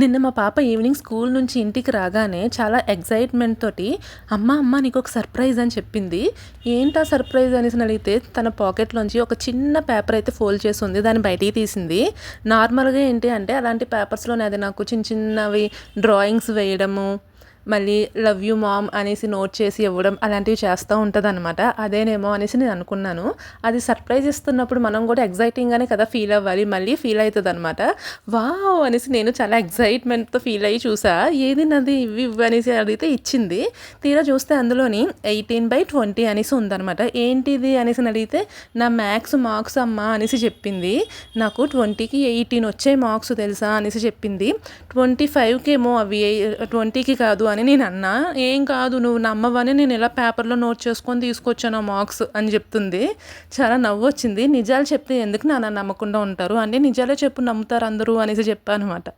నిన్న మా పాప ఈవినింగ్ స్కూల్ నుంచి ఇంటికి రాగానే చాలా ఎగ్జైట్మెంట్ తోటి అమ్మ అమ్మ నీకు ఒక సర్ప్రైజ్ అని చెప్పింది. ఏంటా సర్ప్రైజ్ అనేసి అడిగితే తన పాకెట్లోంచి ఒక చిన్న పేపర్ అయితే ఫోల్డ్ చేసి ఉంది దాన్ని బయటికి తీసింది. నార్మల్గా ఏంటి అంటే అలాంటి పేపర్స్లోనే అది నాకు చిన్న చిన్నవి డ్రాయింగ్స్ వేయడము మళ్ళీ లవ్ యూ మామ్ అనేసి నోట్ చేసి ఇవ్వడం అలాంటివి చేస్తూ ఉంటుంది అనమాట అదేనేమో అనేసి నేను అనుకున్నాను. అది సర్ప్రైజ్ ఇస్తున్నప్పుడు మనం కూడా ఎగ్జైటింగ్గానే కదా ఫీల్ అవ్వాలి. మళ్ళీ ఫీల్ అవుతుంది అనమాట వావ్ అనేసి నేను చాలా ఎగ్జైట్మెంట్తో ఫీల్ అయ్యి చూసా. ఏది నాది? ఇవి ఇవి అనేసి అడిగితే ఇచ్చింది. తీరా చూస్తే అందులోని ఎయిటీన్ బై ట్వంటీ అనేసి ఉందనమాట ఏంటిది అనేసి అడిగితే నా మ్యాథ్స్ మార్క్స్ అమ్మా అనేసి చెప్పింది. నాకు ట్వంటీకి ఎయిటీన్ వచ్చే మార్క్స్ తెలుసా అనేసి చెప్పింది. ట్వంటీ ఫైవ్కి ఏమో అవి ట్వంటీకి కాదు అని అని నేను అన్నా. ఏం కాదు నువ్వు నమ్మవని నేను ఇలా పేపర్లో నోట్ చేసుకొని తీసుకొచ్చాను మార్క్స్ అని చెప్తుంది. చాలా నవ్వు వచ్చింది. నిజాలు చెప్తే ఎందుకు నాన్న నమ్మకుండా ఉంటారు? అంటే నిజాలే చెప్పు నమ్ముతారు అందరూ అనేసి చెప్పాను అనమాట